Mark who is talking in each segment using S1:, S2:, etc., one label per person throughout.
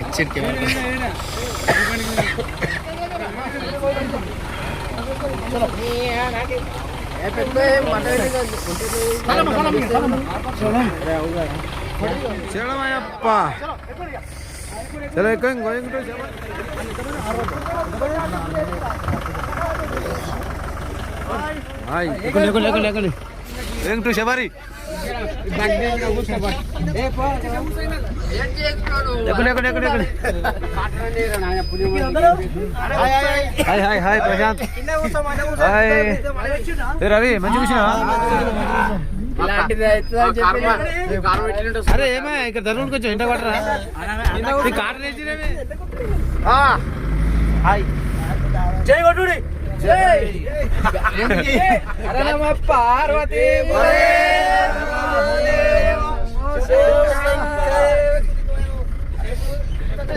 S1: எச்சரிக்கை சேலமாயப்பா சேலம் எங்கே எங்கிட்ட Venkat Sabari hi. Hi hi Prashanth. Hi. Ravi మంచి కూర్చున్నా అరే ఏమే ఇక్కడ ధర్మం కొంచెం ఇంట పట్టరా నీ కారు నేర్చినవి హాయ్.
S2: జై కొట్టుడి
S1: પાર્વતી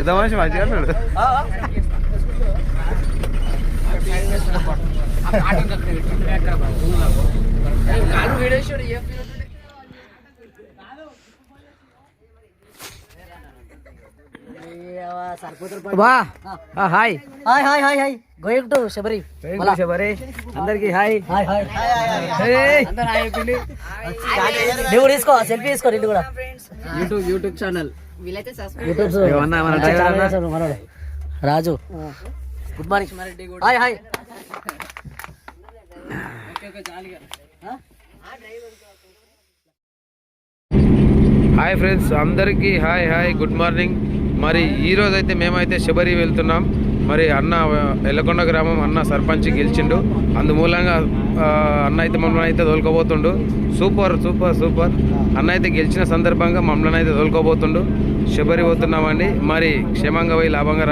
S1: તમારે શું વાંચી આપેલું કાલુ વિડેશ્વર
S2: బా hi. Hi hi hi hi. Going to Sabari.
S1: Sabari. అందరికి హాయ్.
S2: Hi hi. నువ్వు తీసుకో సెల్ఫీ తీసుకో ఇది కూడా.
S1: YouTube YouTube channel?
S2: Raju. Good morning hi hi.
S1: Hi friends అందరికీ హాయ్ హాయ్. గుడ్ మార్నింగ్ మరి ఈ అయితే మేమైతే శబరి వెళ్తున్నాం. మరి అన్న ఎల్లకొండ గ్రామం అన్న సర్పంచ్ గెలిచిండు. అందుమూలంగా అన్న అయితే మమ్మల్ని అయితే తోలుకోబోతుండు. Super super super. అన్న అయితే గెలిచిన సందర్భంగా మమ్మల్ని అయితే తోలుకోబోతుండు. శబరి పోతున్నామండి. మరి క్షేమంగా పోయి లాభంగా